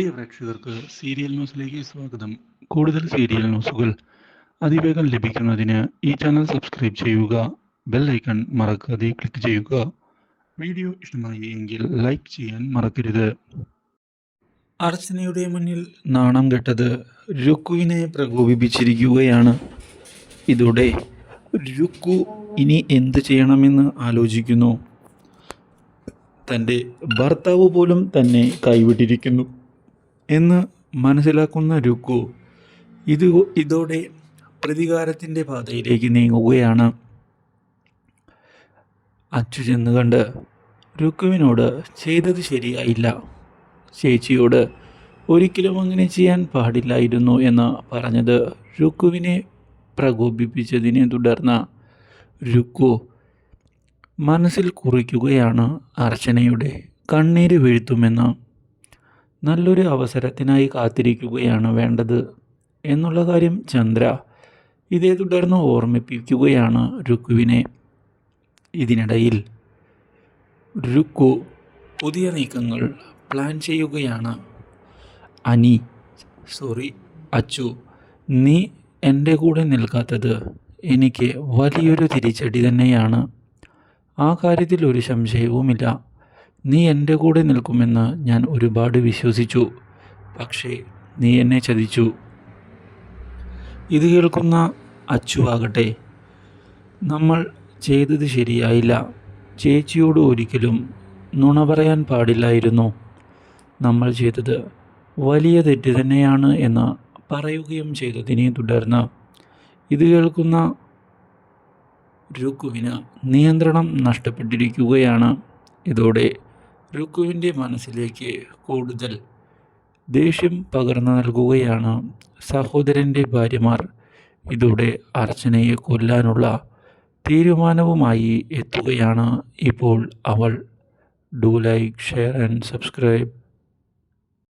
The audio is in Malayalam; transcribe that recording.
പ്രിയ പ്രേക്ഷകർക്ക് സീരിയൽ ന്യൂസിലേക്ക് സ്വാഗതം. കൂടുതൽ സീരിയൽ ന്യൂസുകൾ അതിവേഗം ലഭിക്കുന്നതിന് ഈ ചാനൽ സബ്സ്ക്രൈബ് ചെയ്യുക ബെൽ ഐക്കൺ മറക്കാതെ ക്ലിക്ക് ചെയ്യുക. വീഡിയോ ഇഷ്ടമായി എങ്കിൽ ലൈക്ക് ചെയ്യാൻ മറക്കരുത്. അർച്ചനയുടെ മുന്നിൽ നാണം കെട്ടത് രുക്കുവിനെ പ്രകോപിപ്പിച്ചിരിക്കുകയാണ്. ഇതോടെ രുക്കു ഇനി എന്ത് ചെയ്യണമെന്ന് ആലോചിക്കുന്നു. തന്റെ ഭർത്താവ് പോലും തന്നെ കൈവിട്ടിരിക്കുന്നു. എന്ന് മനസ്സിലാക്കുന്ന രുക്കു ഇത് ഇതോടെ പ്രതികാരത്തിന്റെ പാതയിലേക്ക് നീങ്ങുകയാണ്. അച്ചു ചെന്ന് കണ്ട് രുക്കുവിനോട് ചെയ്തത് ശരിയായില്ല. ചേച്ചിയോട് ഒരിക്കലും അങ്ങനെ ചെയ്യാൻ പാടില്ലായിരുന്നു എന്ന് പറഞ്ഞത് രുക്കുവിനെ പ്രകോപിപ്പിച്ചതിനെ തുടർന്ന് രുക്കു മനസ്സിൽ കുറിക്കുകയാണ് അർച്ചനയുടെ കണ്ണീര് വീഴ്ത്തുമെന്ന് നല്ലൊരു അവസരത്തിനായി കാത്തിരിക്കുകയാണ് വേണ്ടത്. എന്നുള്ള കാര്യം ചന്ദ്ര ഇതേ തുടർന്ന് ഓർമ്മിപ്പിക്കുകയാണ് രുക്കുവിനെ. ഇതിനിടയിൽ രുക്കു പുതിയ നീക്കങ്ങൾ പ്ലാൻ ചെയ്യുകയാണ്. അനി സോറി അച്ചു നീ എന്റെ കൂടെ നിൽക്കാത്തത് എനിക്ക് വലിയൊരു തിരിച്ചടി തന്നെയാണ്. ആ കാര്യത്തിൽ ഒരു സംശയവുമില്ല. നീ എന്റെ കൂടെ നിൽക്കുമെന്ന് ഞാൻ ഒരുപാട് വിശ്വസിച്ചു. പക്ഷേ നീ എന്നെ ചതിച്ചു. ഇത് കേൾക്കുന്ന അച്ചു ആകട്ടെ നമ്മൾ ചെയ്തത് ശരിയായില്ല. ചേച്ചിയോട് ഒരിക്കലും നുണ പറയാൻ പാടില്ലായിരുന്നു. നമ്മൾ ചെയ്തത് വലിയ തെറ്റ് തന്നെയാണ് എന്ന് പറയുകയും ചെയ്തതിനെ തുടർന്ന് ഇത് കേൾക്കുന്ന രുക്കുവിന് നിയന്ത്രണം നഷ്ടപ്പെട്ടിരിക്കുകയാണ്. ഇതോടെ രുക്കുവിന്റെ മനസ്സിലേക്ക് കൂടുതൽ ദേഷ്യം പകർന്നു നൽകുകയാണ് സഹോദരന്റെ ഭാര്യമാർ. ഇതോടെ അർച്ചനയെ കൊല്ലാനുള്ള തീരുമാനവുമായി എത്തുകയാണ് ഇപ്പോൾ അവൾ. Do like share and subscribe